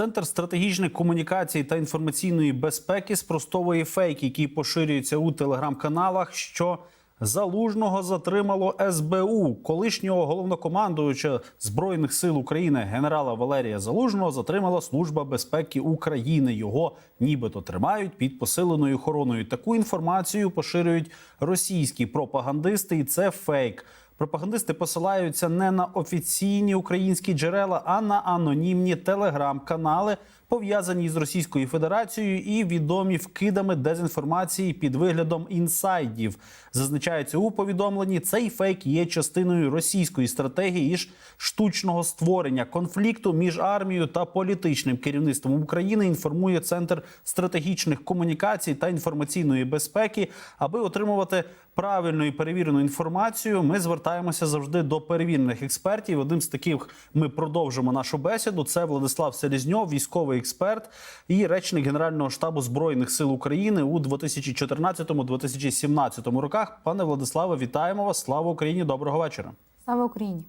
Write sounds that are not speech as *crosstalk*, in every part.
Центр стратегічних комунікацій та інформаційної безпеки спростовує фейк, які поширюються у телеграм-каналах. Що залужного затримало СБУ, колишнього головнокомандуюча збройних сил України генерала Валерія Залужного затримала Служба безпеки України. Його нібито тримають під посиленою охороною. Таку інформацію поширюють російські пропагандисти, і це фейк. Пропагандисти посилаються не на офіційні українські джерела, а на анонімні телеграм-канали, пов'язані з Російською Федерацією і відомі вкидами дезінформації під виглядом інсайдів. Зазначається у повідомленні, цей фейк є частиною російської стратегії і штучного створення конфлікту між армією та політичним керівництвом України. Інформує центр стратегічних комунікацій та інформаційної безпеки, аби отримувати правильну і перевірену інформацію. Ми звертаємося завжди до перевірених експертів. Одним з таких ми продовжимо нашу бесіду. Це Владислав Селізньов, військовий експерт і речник Генерального штабу збройних сил України у 2014-2017 роках. Пане Владиславе, вітаємо вас! Слава Україні! Доброго вечора! Слава Україні!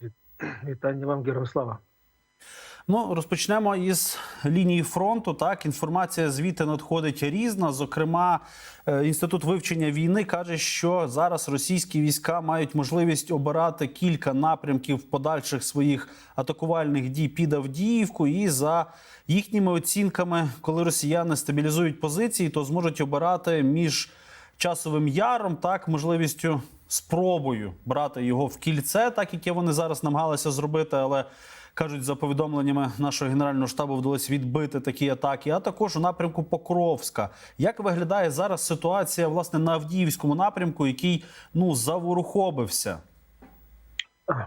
*clears throat* Вітання вам, героям слава. Ну, розпочнемо із лінії фронту. Так, інформація звідти надходить різна. Зокрема, е, інститут вивчення війни каже, що зараз російські війська мають можливість обирати кілька напрямків подальших своїх атакувальних дій під Авдіївку. І за їхніми оцінками, коли росіяни стабілізують позиції, то зможуть обирати між часовим яром, так можливістю спробою брати його в кільце, так яке вони зараз намагалися зробити, але. Кажуть, за повідомленнями нашого генерального штабу вдалося відбити такі атаки, а також у напрямку Покровська. Як виглядає зараз ситуація власне на Авдіївському напрямку, який ну заворухобився?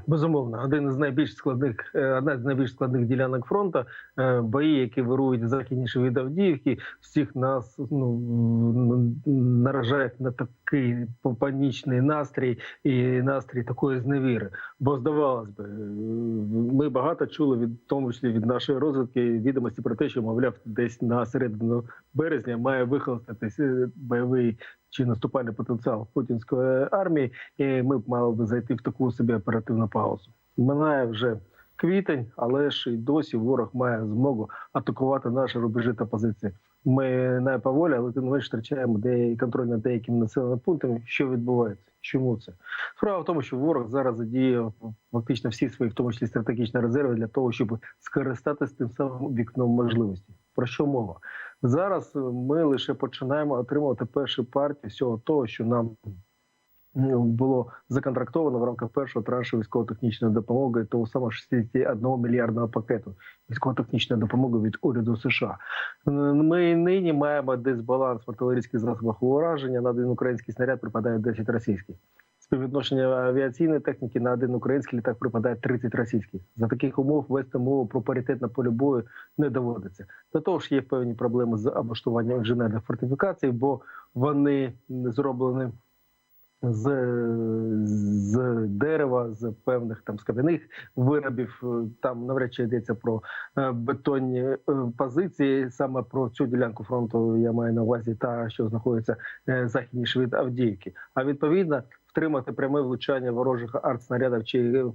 Безумовно, один із найбільш складних, е, одна з найбільш складних ділянок фронту. Е, Бої, які вирують західніше від Авдіївки, всіх нас ну наражають на такий панічний настрій і настрій такої зневіри. Бо здавалось би, ми багато чули від в тому числі від нашої розвідки відомості про те, що мовляв, десь на середину березня має вихолоститися бойовий чи наступальний потенціал путінської армії, і ми б мали би зайти в таку собі оперативну паузу. Минає вже квітень, але ж і досі ворог має змогу атакувати наші рубежі та позиції. Ми не поволі, але тим не менш втрачаємо де контроль над деякими населеними пунктами. Що відбувається? Чому це справа в тому, що ворог зараз задіє фактично всі свої, в тому числі стратегічні резерви, для того, щоб скористатися тим самим вікном можливості. Про що мова зараз? Ми лише починаємо отримувати перші партії всього того, що нам було законтрактовано в рамках першого траншу військово-технічної допомоги того самого 61 мільярдного пакету військово-технічної допомоги від уряду США. Ми нині маємо дисбаланс в артилерійських засобах ураження. На один український снаряд припадає 10 російських. Співвідношення авіаційної техніки на один український літак припадає 30 російських. За таких умов вести мову про паритет на полі бою не доводиться. До того ж, є певні проблеми з облаштуванням інженерних фортифікацій, бо вони зроблені з з дерева, з певних там скам'яних виробів. Там навряд чи йдеться про бетонні позиції. Саме про цю ділянку фронту я маю на увазі, та що знаходиться західніше від Авдіївки. А відповідно. Втримати пряме влучання ворожих артснарядів чи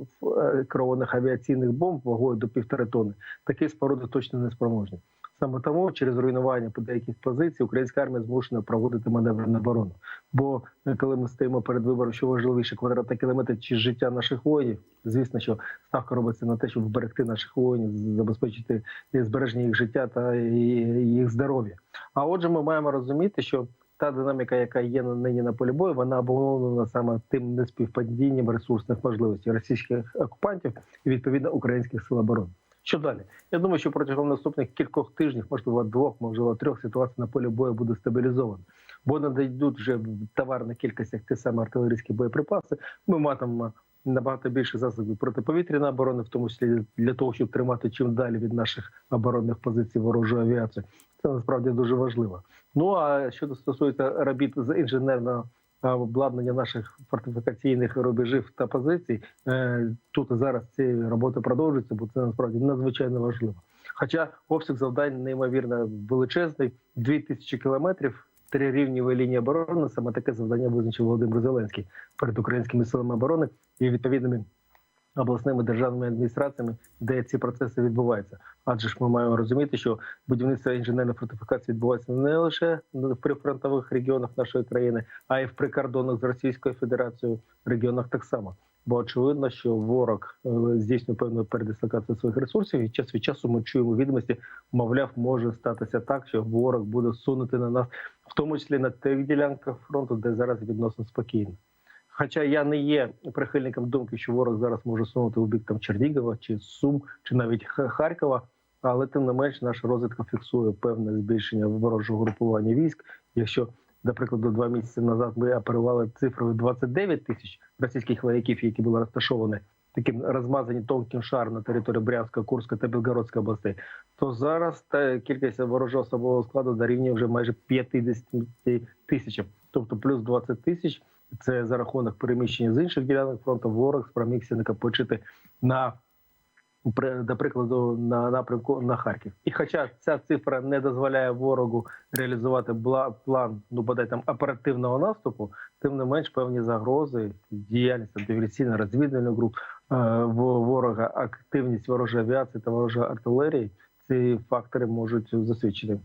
керованих авіаційних бомб вагою до півтори тонни. Такі споруди точно не спроможні. Саме тому через руйнування по деяких позицій українська армія змушена проводити маневрну оборону. Бо коли ми стоїмо перед вибором, що важливіше квадратний кілометр чи життя наших воїнів, звісно, що ставка робиться на те, щоб вберегти наших воїнів, забезпечити збереження їх життя та їх здоров'я. А отже, ми маємо розуміти, що та динаміка, яка є нині на полі бою, вона обумовлена саме тим неспівпадінням ресурсних можливостей російських окупантів і відповідно українських сил оборони. Що далі? Я думаю, що протягом наступних кількох тижнів, можливо, двох, можливо, трьох ситуацій на полі бою буде стабілізована. Бо надійдуть вже в товарних кількостях ті самі артилерійські боєприпаси. Ми матимемо набагато більше засобів протиповітряної оборони, в тому числі для того, щоб тримати чим далі від наших оборонних позицій ворожу авіацію. Це насправді дуже важливо. Ну а що стосується робіт з інженерного обладнання наших фортифікаційних рубежів та позицій, тут зараз ці роботи продовжуються, бо це насправді надзвичайно важливо. Хоча обсяг завдань неймовірно величезний 2000 кілометрів. Трирівнєвої лінії оборони саме таке завдання визначив Володимир Зеленський перед українськими силами оборони і відповідними обласними державними адміністраціями, де ці процеси відбуваються. Адже ж ми маємо розуміти, що будівництво інженерної фортифікації відбувається не лише в прифронтових регіонах нашої країни, а й в прикордонних з Російською Федерацією регіонах так само. Бо очевидно, що ворог е, здійснює певну передислокацію своїх ресурсів, і час від часу ми чуємо відомості, мовляв, може статися так, що ворог буде сунути на нас, в тому числі на тих ділянках фронту, де зараз відносно спокійно. Хоча я не є прихильником думки, що ворог зараз може сунути у бік там Чернігова чи Сум, чи навіть Харкова, але тим не менш наша розвідка фіксує певне збільшення ворожого групування військ. Якщо, наприклад, до два місяці назад ми оперували цифрою 29 тисяч російських вояків, які були розташовані таким розмазані тонким шаром на території Брянська, Курська та Білгородської областей, то зараз та кількість ворожого особового складу дорівнює вже майже 50 тисячам, тобто плюс 20 тисяч. Це за рахунок переміщення з інших ділянок фронту. Ворог спромігся накопичити на до прикладу на напрямку на Харків. І хоча ця цифра не дозволяє ворогу реалізувати план, ну бодай там оперативного наступу, тим не менш певні загрози, діяльність диверсійно розвідувальних груп е, ворога, активність ворожої авіації та ворожої артилерії. Ці фактори можуть засвідчити.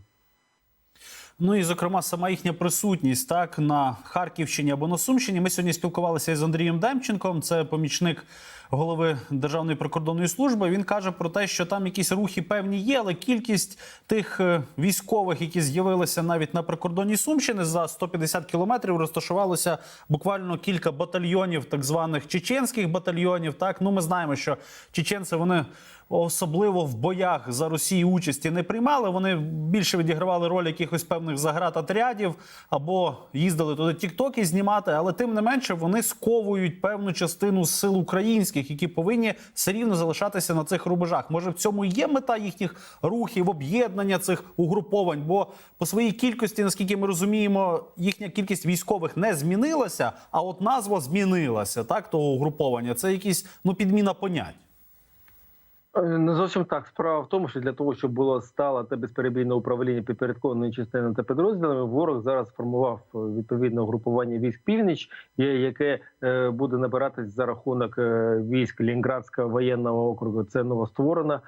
Ну і зокрема, сама їхня присутність так на Харківщині або на Сумщині. Ми сьогодні спілкувалися із Андрієм Демченком. Це помічник голови Державної прикордонної служби. Він каже про те, що там якісь рухи певні є, але кількість тих е, військових, які з'явилися навіть на прикордонні Сумщини, за 150 кілометрів розташувалося буквально кілька батальйонів, так званих чеченських батальйонів. Так, ну ми знаємо, що чеченці вони особливо в боях за Росію участі не приймали. Вони більше відігравали роль якихось певних заградотрядів або їздили туди тіктоки знімати. Але тим не менше вони сковують певну частину сил українських, які повинні все рівно залишатися на цих рубежах. Може, в цьому є мета їхніх рухів, об'єднання цих угруповань? Бо по своїй кількості, наскільки ми розуміємо, їхня кількість військових не змінилася, а от назва змінилася так того угруповання. Це якісь ну підміна понять. Е, Не зовсім так. Справа в тому, що для того, щоб було стало та безперебійне управління підпорядкованими частинами та підрозділами, ворог зараз сформував е, відповідне угрупування військ північ, яке е, буде набиратись за рахунок військ Лінградського воєнного округу. Це новостворена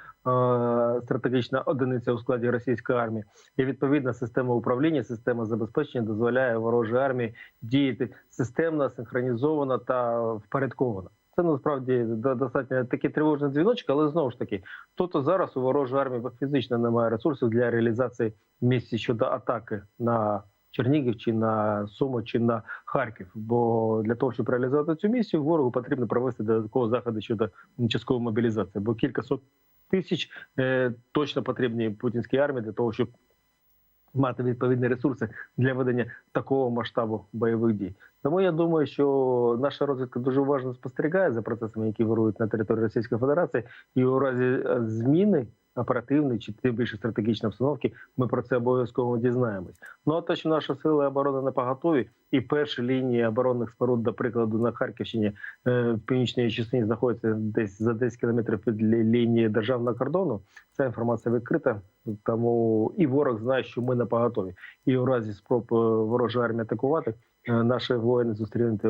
стратегічна одиниця у складі російської армії. І відповідна система управління, система забезпечення дозволяє ворожій армії діяти системно, синхронізовано та впорядковано. Це насправді достатньо такий тривожний дзвіночок, але знову ж таки, тобто зараз у ворожої армії фізично немає ресурсів для реалізації місії щодо атаки на Чернігів чи на Суми чи на Харків. Бо для того, щоб реалізувати цю місію, ворогу потрібно провести додаткові заходи щодо часткової мобілізації, бо кілька сот тисяч е, точно потрібні путінській армії для того, щоб мати відповідні ресурси для ведення такого масштабу бойових дій. Тому я думаю, що наша розвідка дуже уважно спостерігає за процесами, які вирують на території Російської Федерації, і у разі е, зміни оперативної чи тим більше стратегічної обстановки, ми про це обов'язково дізнаємось. Ну а те, що наші сили оборони не поготові, і перші лінії оборонних споруд, до прикладу, на Харківщині е, в північній частині знаходяться десь за 10 кілометрів від лінії державного кордону. Ця інформація відкрита, тому і ворог знає, що ми не поготові. І у разі спроб е, ворожої армії атакувати, е, наші воїни зустрінуть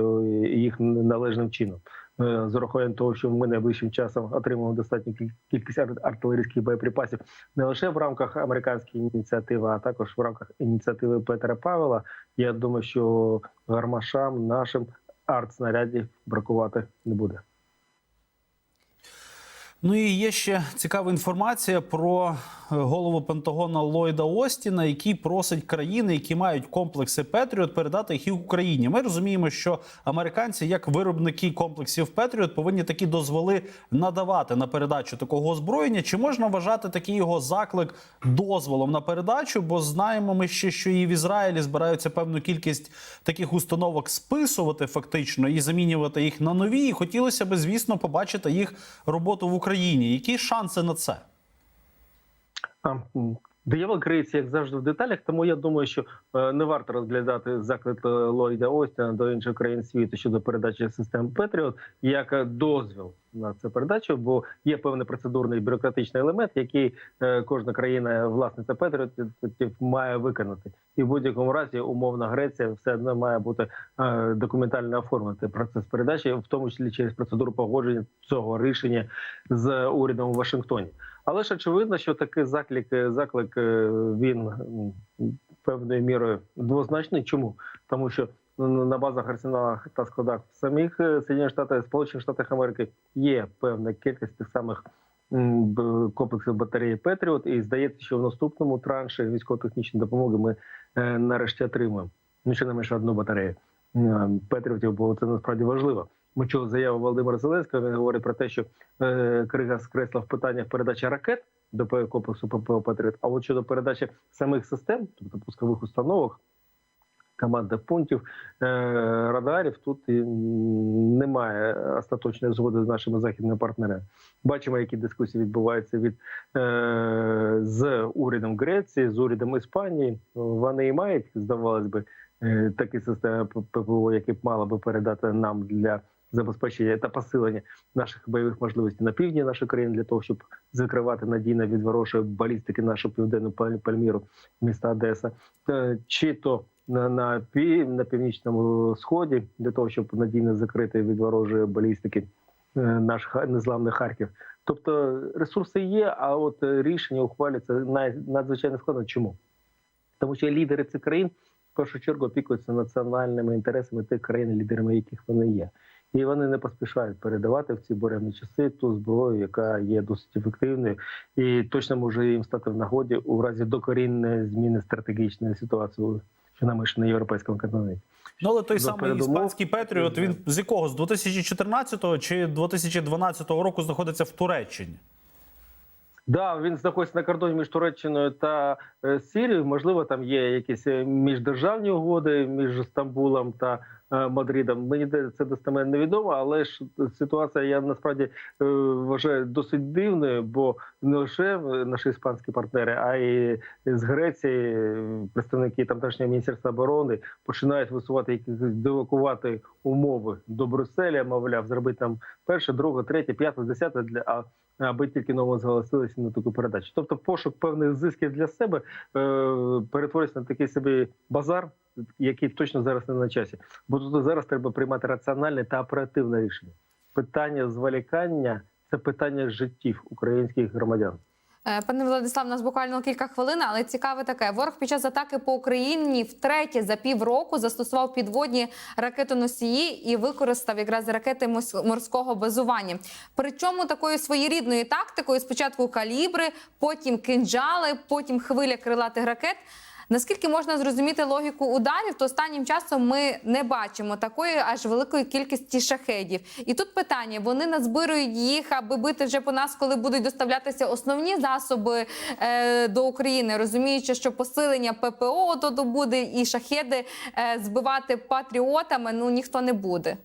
їх належним чином. Е, З урахуванням того, що ми найближчим часом отримаємо достатню кількість ар- артилерійських боєприпасів не лише в рамках американської ініціативи, а також в рамках ініціативи Петра Павела. Я думаю, що гармашам нашим артснарядів бракувати не буде. Ну і є ще цікава інформація про е, голову Пентагона Ллойда Остіна, який просить країни, які мають комплекси Петріот, передати їх Україні. Ми розуміємо, що американці, як виробники комплексів Петріот, повинні такі дозволи надавати на передачу такого озброєння. Чи можна вважати такий його заклик дозволом на передачу? Бо знаємо ми ще, що і в Ізраїлі збираються певну кількість таких установок списувати фактично і замінювати їх на нові. І хотілося б, звісно, побачити їх роботу в Україні. Які шанси на це? Диявол криється, як завжди, в деталях. Тому я думаю, що е, не варто розглядати заклик е, Ллойда Остіна до інших країн світу щодо передачі систем Петріот як е, дозвіл на цю передачу, бо є певний процедурний бюрократичний елемент, який кожна країна власниця Петріотів має виконати. І в будь-якому разі умовна Греція все одно має бути документально оформити процес передачі, в тому числі через процедуру погодження цього рішення з урядом у Вашингтоні. Але ж очевидно, що такий заклик, заклик е, він певною мірою двозначний. Чому? Тому що ну, на базах арсеналах та складах самих е, Сполучених Штатів Сполучених Штатів Америки є певна кількість тих самих комплексів батареї Петріот, і здається, що в наступному транші військово-технічної допомоги ми е, нарешті отримаємо. Ну, ще не менше одну батарею е, Петріотів, бо це насправді важливо. Ми чули заяву Володимира Зеленського. Він говорить про те, що е, Крига скресла в питаннях передачі ракет до комплексу ППО Патріот. А от щодо передачі самих систем, тобто пускових установок, командних пунктів, е, радарів, тут і, немає остаточної згоди з нашими західними партнерами. Бачимо, які дискусії відбуваються від е, з урядом Греції, з урядом Іспанії. Вони і мають, здавалось би, такі системи ППО, які б мали би передати нам для забезпечення та посилення наших бойових можливостей на півдні нашої країни для того, щоб закривати надійно від ворожої балістики нашу південну Пальміру, міста Одеса, чи то на, на, пі, на північному сході для того, щоб надійно закрити від ворожої балістики е, наш незламний Харків. Тобто ресурси є, а от рішення ухвалюється надзвичайно складно. Чому? Тому що лідери цих країн в першу чергу опікуються національними інтересами тих країн, лідерами яких вони є. І вони не поспішають передавати в ці буремні часи ту зброю, яка є досить ефективною, і точно може їм стати в нагоді у разі докорінної зміни стратегічної ситуації, що на на європейському континенті. Ну, але той До самий передумов. іспанський Петріот, він з якого? З 2014 чи 2012 року знаходиться в Туреччині? Да, він знаходиться на кордоні між Туреччиною та е, Сірією. Можливо, там є якісь е, міждержавні угоди між Стамбулом та Мадридом. Мені це достеменно невідомо, але ж ситуація я насправді е, вважаю досить дивною, бо не лише е, наші іспанські партнери, а й з Греції е, представники тамтешнього міністерства оборони починають висувати якісь девакувати умови до Брюсселя. Мовляв, зробити там перше, друге, третє, п'яте, десяте для аби тільки ново зголосилися на таку передачу. Тобто, пошук певних зисків для себе е, перетворюється на такий собі базар, який точно зараз не на часі. Бо тут зараз треба приймати раціональне та оперативне рішення. Питання зволікання це питання життів українських громадян. Е, Пане Владислав, у нас буквально кілька хвилин, але цікаве таке. Ворог під час атаки по Україні втретє за півроку застосував підводні ракетоносії і використав якраз ракети морського базування. Причому такою своєрідною тактикою: спочатку калібри, потім кинджали, потім хвиля крилатих ракет. Наскільки можна зрозуміти логіку ударів, то останнім часом ми не бачимо такої аж великої кількості шахедів. І тут питання: вони назбирують їх, аби бити вже по нас, коли будуть доставлятися основні засоби е, до України, розуміючи, що посилення ППО то буде і шахеди е, збивати патріотами. Ну ніхто не буде.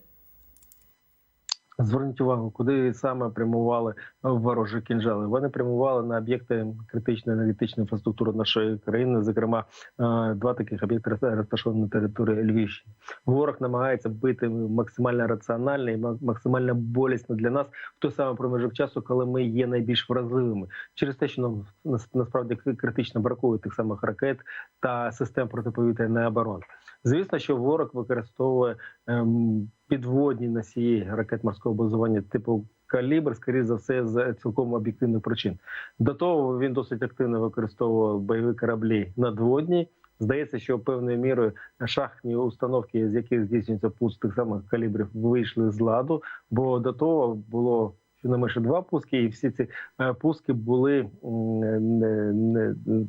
Зверніть увагу, куди саме прямували ворожі кінжали. Вони прямували на об'єкти критичної енергетичної інфраструктури нашої країни. Зокрема, е, два таких об'єкти розташовані на території Львівщини. Ворог намагається бити максимально раціонально і максимально болісно для нас в той самий проміжок часу, коли ми є найбільш вразливими, через те, що нам насправді критично бракує тих самих ракет та систем протиповітряної оборони. Звісно, що ворог використовує ем, підводні носії ракет морського базування типу калібр, скоріше за все, з цілком об'єктивних причин. До того він досить активно використовував бойові кораблі надводні. Здається, що певною мірою шахтні установки, з яких здійснюється пуск тих самих калібрів, вийшли з ладу. Бо до того було щонайменше два пуски, і всі ці е, пуски були м, не, не, е,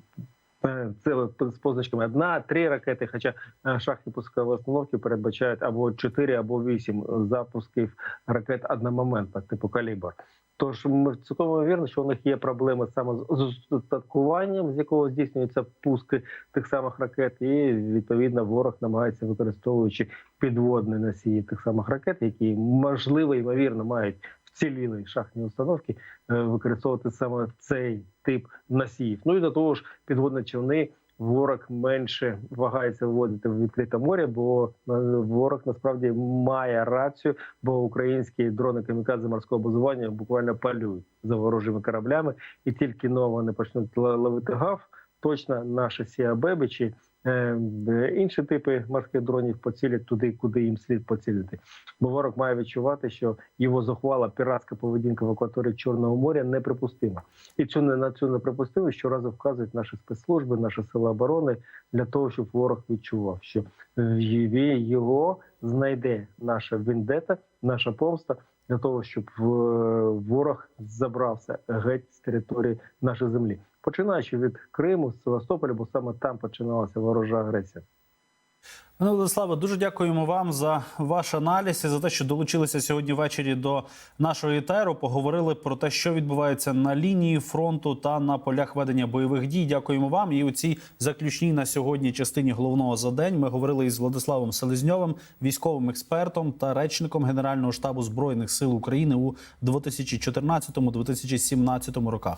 це з позначками одна, три ракети. Хоча е, шахтні пускові установки передбачають або 4, або 8 запусків ракет одномоментно, типу калібр. Тож ми цілком вірно, що у них є проблеми саме з устаткуванням, з якого здійснюються пуски тих самих ракет, і відповідно ворог намагається використовуючи підводні носії тих самих ракет, які можливо ймовірно мають в вціліли шахтні установки, е, використовувати саме цей тип носіїв. Ну і до того ж, підводні човни. Ворог менше вагається вводити в відкрите море, бо е, ворог насправді має рацію, бо українські дрони камікадзе морського базування буквально палюють за ворожими кораблями, і тільки но вони почнуть ловити гав, точно наші сіабеби чи е, інші типи морських дронів поцілять туди, куди їм слід поцілити. Бо ворог має відчувати, що його зухвала піратська поведінка в акваторії Чорного моря неприпустима. І цю не на цю неприпустимість щоразу вказують наші спецслужби, наші сили оборони для того, щоб ворог відчував, що в його знайде наша вендета, наша помста для того, щоб е, ворог забрався геть з території нашої землі, починаючи від Криму, Севастополя, бо саме там починалася ворожа агресія. Пане Владиславе, дуже дякуємо вам за ваш аналіз і за те, що долучилися сьогодні ввечері до нашого етеру. Поговорили про те, що відбувається на лінії фронту та на полях ведення бойових дій. Дякуємо вам. І у цій заключній на сьогодні частині головного за день ми говорили із Владиславом Селезньовим, військовим експертом та речником Генерального штабу збройних сил України у 2014-2017 роках.